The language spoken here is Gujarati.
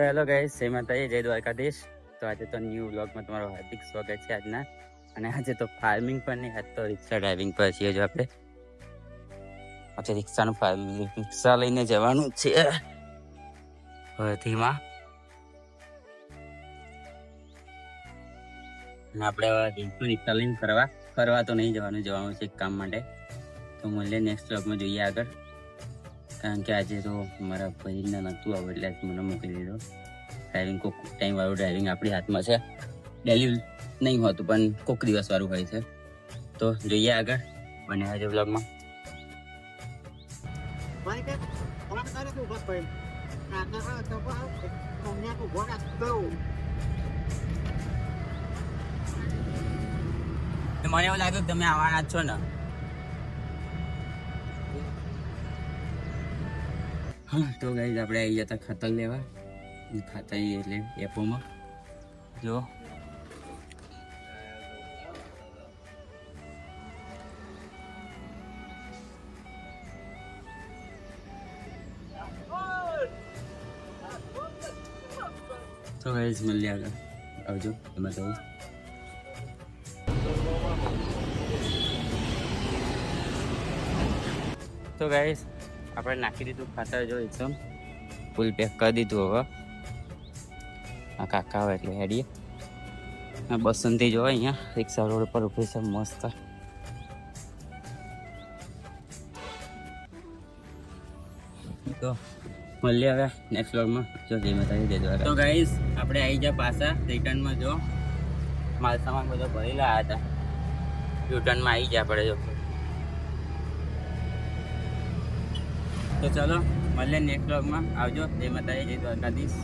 હેલો ગાઈસ જય માતાજી, જય દ્વારકાધીશ. તો આજે તો ન્યૂ વ્લોગમાં તમારું હાર્દિક સ્વાગત છે આજના. અને આજે તો ફાર્મિંગ પર નહીં આજ તો રિક્ષા ડ્રાઇવિંગ પર છીએ જો આપણે. આજે રિક્ષાનું ફાર્મિંગ રિક્ષા લઈને જવાનું છે. હવેથીમાં આપણે રિક્ષા લઈને ફરવા ફરવા તો નહીં જવાનું જવાનું છે એક કામ માટે. તો મળીએ નેક્સ્ટ વ્લોગમાં જોઈએ આગળ. કારણ કે આજે તો મારા ભાઈને નહોતું આવડે એટલે મને મોકલી દીધો. ડ્રાઇવિંગ કોક ટાઈમ વાળું ડ્રાઇવિંગ આપણી હાથમાં છે. ડેલી નહીં હોતું પણ કોક દિવસ વાળું હોય છે. તો જોઈએ આગળ બને આજે બ્લોગમાં મને એવું લાગ્યું કે તમે આવવાના જ છો ને. હા, તો ગાઈઝ આપણે આવી જતા ખાતર લેવા. ખાતર એટલે એપોમાં. જો. તો ગાઈઝ મળીએ આગળ. આવજો, તમે તો. તો ગાઈઝ આપણે નાખી દીધું ખાતર જો એકદમ ફૂલ પેક કરી દીધું હવે. આ કાકા આવે એટલે હેડીએ. આ બસંતી જો અહીંયા રિક્ષા રોડ પર ઊભી છે મસ્ત. તો મળીએ હવે નેક્સ્ટ વ્લોગમાં જો જય માતાજી, જય દ્વારકા. તો ગાઈઝ આપણે આવી ગયા પાછા રિટર્નમાં જો. માલ સામાન બધો ભરેલા હતા. રિટર્નમાં આવી ગયા આપણે જો. તો ચલો મળીએ નેક્સ્ટ બ્લોગમાં આવજો. જય માતાજી જય દ્વારકાધીશ.